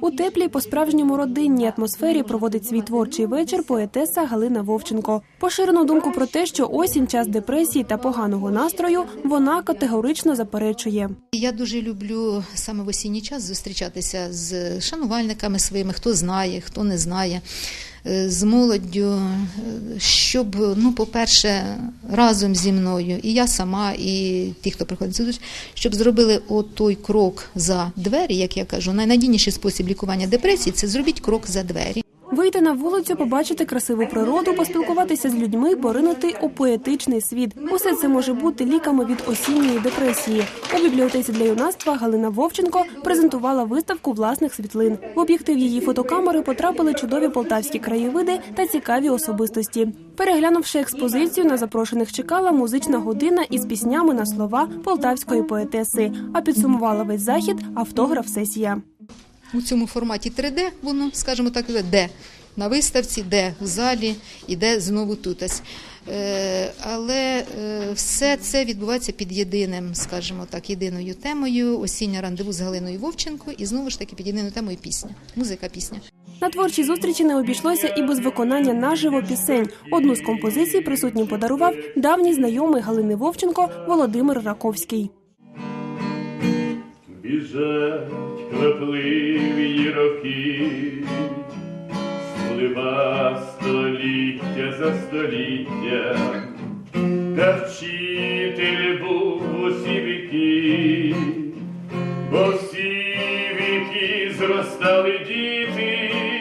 У теплій, по-справжньому родинній атмосфері проводить свій творчий вечір поетеса Галина Вовченко. Поширену думку про те, що осінь час депресії та поганого настрою, вона категорично заперечує. Я дуже люблю саме в осінній час зустрічатися з шанувальниками своїми, хто знає, хто не знає, з молоддю, е, щоб, ну, по-перше, разом зі мною, і я сама, і ті, хто приходить сюди, щоб зробили отой крок за двері, як я кажу, найнадійніший спосіб лікування депресії це зробіть крок за двері. Вийти на вулицю, побачити красиву природу, поспілкуватися з людьми, поринути у поетичний світ. Усе це може бути ліками від осінньої депресії. У бібліотеці для юнацтва Галина Вовченко презентувала виставку власних світлин. В об'єктив її фотокамери потрапили чудові полтавські краєвиди та цікаві особистості. Переглянувши експозицію, на запрошених чекала музична година із піснями на слова полтавської поетеси. А підсумувала весь захід автограф-сесія. У цьому форматі 3D, воно, скажімо так, де на виставці, де в залі, і де знову тутась. Е, але е, все це відбувається під єдиним, скажімо так, єдиною темою осіннє рандеву з Галиною Вовченко, і знову ж таки під єдиною темою пісня, музика, пісня. На творчій зустрічі не обійшлося і без виконання наживо пісень. Одну з композицій присутнім подарував давній знайомий Галини Вовченко Володимир Раковський біжать квапливі роки, сплива століття за століття, та вчитель був усі віки, бо всі віки зростали діти.